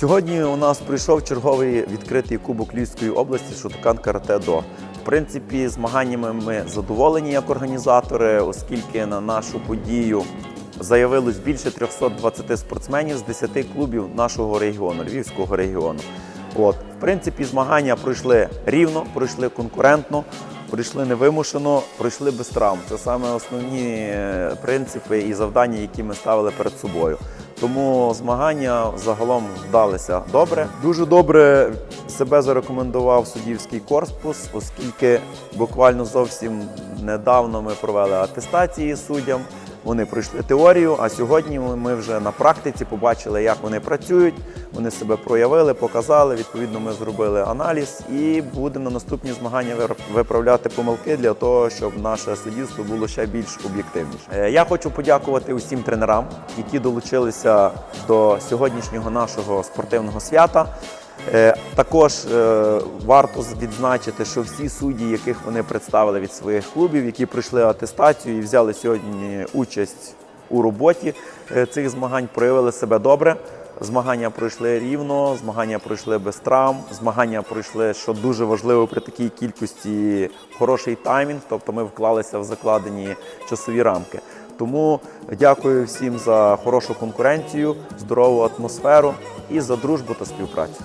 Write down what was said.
Сьогодні у нас прийшов черговий відкритий кубок Львівської області Шотокан Карате До. В принципі, змаганнями ми задоволені як організатори, оскільки на нашу подію заявилось більше 320 спортсменів з 10 клубів нашого регіону, Львівського регіону. От, в принципі, змагання пройшли рівно, пройшли конкурентно, пройшли невимушено, пройшли без травм. Це саме основні е, принципи і завдання, які ми ставили перед собою. Тому змагання загалом вдалися добре. Дуже добре себе зарекомендував суддівський корпус, оскільки буквально зовсім недавно ми провели атестації суддям. Вони пройшли теорію, а сьогодні ми вже на практиці побачили, як вони працюють. Вони себе проявили, показали. Відповідно, ми зробили аналіз і будемо на наступні змагання виправляти помилки для того, щоб наше суддівство було ще більш об'єктивніше. Е, Я хочу подякувати усім тренерам, які долучилися до сьогоднішнього нашого спортивного свята. Е, Також е, варто відзначити, що всі судді, яких вони представили від своїх клубів, які пройшли атестацію і взяли сьогодні участь у роботі е, цих змагань, проявили себе добре. Змагання пройшли рівно, змагання пройшли без травм, змагання пройшли, що дуже важливо при такій кількості хороший таймінг, тобто ми вклалися в закладені часові рамки. Тому дякую всім за хорошу конкуренцію, здорову атмосферу і за дружбу та співпрацю.